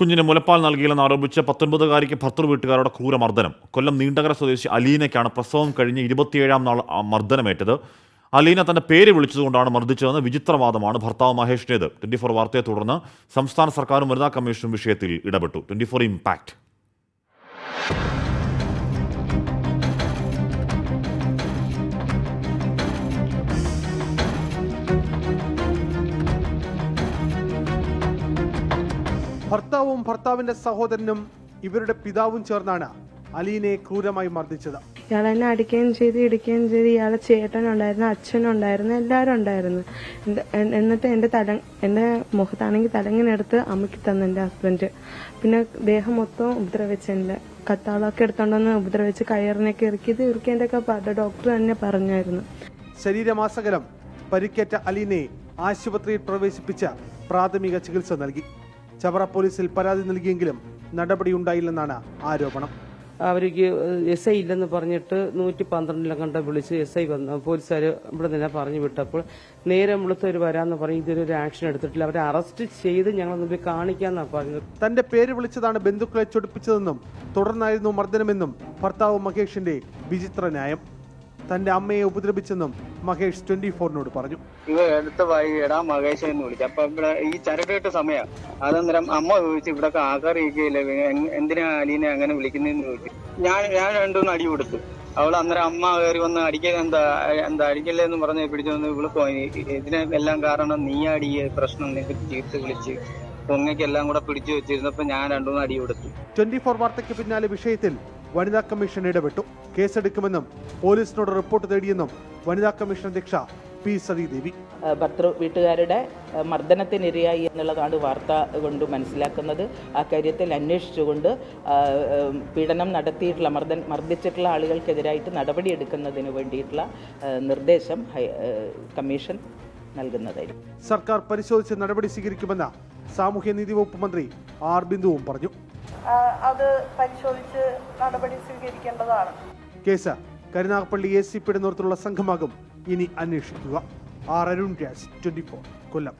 കുഞ്ഞിന് മുലപ്പാൽ നൽകിയില്ലെന്ന് ആരോപിച്ച് പത്തൊൻപതുകാരിക്ക് ഭർത്തൃ വീട്ടുകാരുടെ ക്രൂരമർദ്ദനം. കൊല്ലം നീണ്ടകര സ്വദേശി അലീനയ്ക്കാണ് പ്രസവം കഴിഞ്ഞ് ഇരുപത്തിയേഴാം നാൾ മർദ്ദനമേറ്റത്. അലീന തന്റെ പേര് വിളിച്ചതുകൊണ്ടാണ് മർദ്ദിച്ചതെന്ന് വിചിത്രവാദമാണ് ഭർത്താവ് മഹേഷിന്റേത് ട്വന്റി ഫോർ വാർത്തയെ തുടർന്ന് സംസ്ഥാന സർക്കാരും വനിതാ കമ്മീഷനും വിഷയത്തിൽ ഇടപെട്ടു. ട്വന്റി ഫോർ ഇമ്പാക്ട് ഭർത്താവും ഭർത്താവിന്റെ സഹോദരനും ഇവരുടെ പിതാവും ചേർന്നാണ് അലീനെ ക്രൂരമായി മർദ്ദിച്ചത്. ഇയാൾ എന്നെ അടിക്കുകയും ചെയ്ത് ഇടിക്കുകയും ചെയ്ത് ഇയാളെ ചേട്ടനുണ്ടായിരുന്നു അച്ഛനുണ്ടായിരുന്നു എല്ലാവരും ഉണ്ടായിരുന്നു. എന്നിട്ട് എന്റെ തല എന്റെ മുഖത്താണെങ്കിൽ തലങ്ങിനെടുത്ത് അമ്മയ്ക്ക് തന്നു എന്റെ ഹസ്ബൻഡ് പിന്നെ ദേഹം മൊത്തം ഉപദ്രവിച്ച് എന്റെ കത്താളൊക്കെ എടുത്തോണ്ടെന്ന് ഉപദ്രവിച്ച് കയറിനൊക്കെ ഇറക്കിയത് ഇറുക്കിയതിന്റെ ഒക്കെ ഡോക്ടർ തന്നെ പറഞ്ഞായിരുന്നു. ശരീരമാസകലം പരിക്കേറ്റ അലീനെ ആശുപത്രിയിൽ പ്രവേശിപ്പിച്ച പ്രാഥമിക ചികിത്സ നൽകി. ചവറ പോലീസിൽ പരാതി നൽകിയെങ്കിലും നടപടിയുണ്ടായില്ലെന്നാണ് ആരോപണം. അവർക്ക് എസ് ഐ ഇല്ലെന്ന് പറഞ്ഞിട്ട് നൂറ്റി പന്ത്രണ്ടിലും കണ്ട വിളിച്ച് എസ് ഐ വന്ന് പോലീസുകാർ ഇവിടെ നിന്നെ പറഞ്ഞു വിട്ടപ്പോൾ നേരെ വിളിച്ചവർ വരാമെന്ന് പറഞ്ഞ് ഇതൊരു ആക്ഷൻ എടുത്തിട്ടില്ല. അവരെ അറസ്റ്റ് ചെയ്ത് ഞങ്ങൾ മുമ്പിൽ കാണിക്കാന്നാണ് പറഞ്ഞത്. തന്റെ പേര് വിളിച്ചതാണ് ബന്ധുക്കളെ ചൊടിപ്പിച്ചതെന്നും തുടർന്നായിരുന്നു മർദ്ദനമെന്നും ഭർത്താവ് മഹേഷിന്റെ വിചിത്ര ന്യായം. തന്റെ അമ്മയെ ഉപദ്രവിച്ചെന്നും മഹേഷ് ട്വന്റി ഫോറിനോട് പറഞ്ഞു. ഇവ എടുത്ത വൈകിടാ മഹേഷ് എന്ന് വിളിച്ചു. അപ്പൊ ഇവിടെ ഈ ചരക്കേട്ട സമയം. അതന്നേരം അമ്മ ചോദിച്ചു ഇവിടെ ആൾക്കാരിക്കയില്ല എന്തിനാ അലീനെ അങ്ങനെ വിളിക്കുന്നതെന്ന് ചോദിച്ചു. ഞാൻ ഞാൻ രണ്ടുമൂന്ന് അടി കൊടുത്തു. അവൾ അന്നേരം അമ്മ കയറി വന്ന് അടിക്കാൻ എന്താ എന്താ അടിക്കല്ലേ എന്ന് പറഞ്ഞ് പിടിച്ചു വന്ന് ഇവൾ പോയി. ഇതിന് എല്ലാം കാരണം നീ അടി പ്രശ്നം നിനക്ക് ചീർത്ത് വിളിച്ച് പൊങ്ങയ്ക്കെല്ലാം കൂടെ പിടിച്ചു വെച്ചിരുന്നപ്പോ ഞാൻ രണ്ടുമൂന്ന് അടി കൊടുത്തു. ട്വന്റി ഫോർ വാർത്തയ്ക്ക് പിന്നാലെ വിഷയത്തിൽ വനിതാ കമ്മീഷൻ ഇടപെട്ടു. കേസെടുക്കുമെന്നും പോലീസിനോട് റിപ്പോർട്ട് തേടിയെന്നും വനിതാ കമ്മീഷൻ അധ്യക്ഷ പി സതീദേവി. ഭർത്തൃ വീട്ടുകാരുടെ മർദ്ദനത്തിനിരയായി എന്നുള്ളതാണ് വാർത്ത കൊണ്ട് മനസ്സിലാക്കുന്നത്. ആ കാര്യത്തിൽ അന്വേഷിച്ചുകൊണ്ട് പീഡനം നടത്തിയിട്ടുള്ള മർദ്ദൻ മർദ്ദിച്ചിട്ടുള്ള ആളുകൾക്കെതിരായിട്ട് നടപടിയെടുക്കുന്നതിന് വേണ്ടിയിട്ടുള്ള നിർദ്ദേശം കമ്മീഷൻ നൽകുന്നതായിരുന്നു സർക്കാർ പരിശോധിച്ച് നടപടി സ്വീകരിക്കുമെന്ന് സാമൂഹ്യനീതി വകുപ്പ് മന്ത്രി ആർ ബിന്ദുവും പറഞ്ഞു. അത് പരിശോധിച്ച് നടപടി സ്വീകരിക്കേണ്ടതാണ്. കേസ് കരുനാഗപ്പള്ളി എ സി പിയുടെ നേതൃത്വത്തിലുള്ള സംഘമാകും ഇനി അന്വേഷിക്കുക. R Arun Raj twenty four Kollam.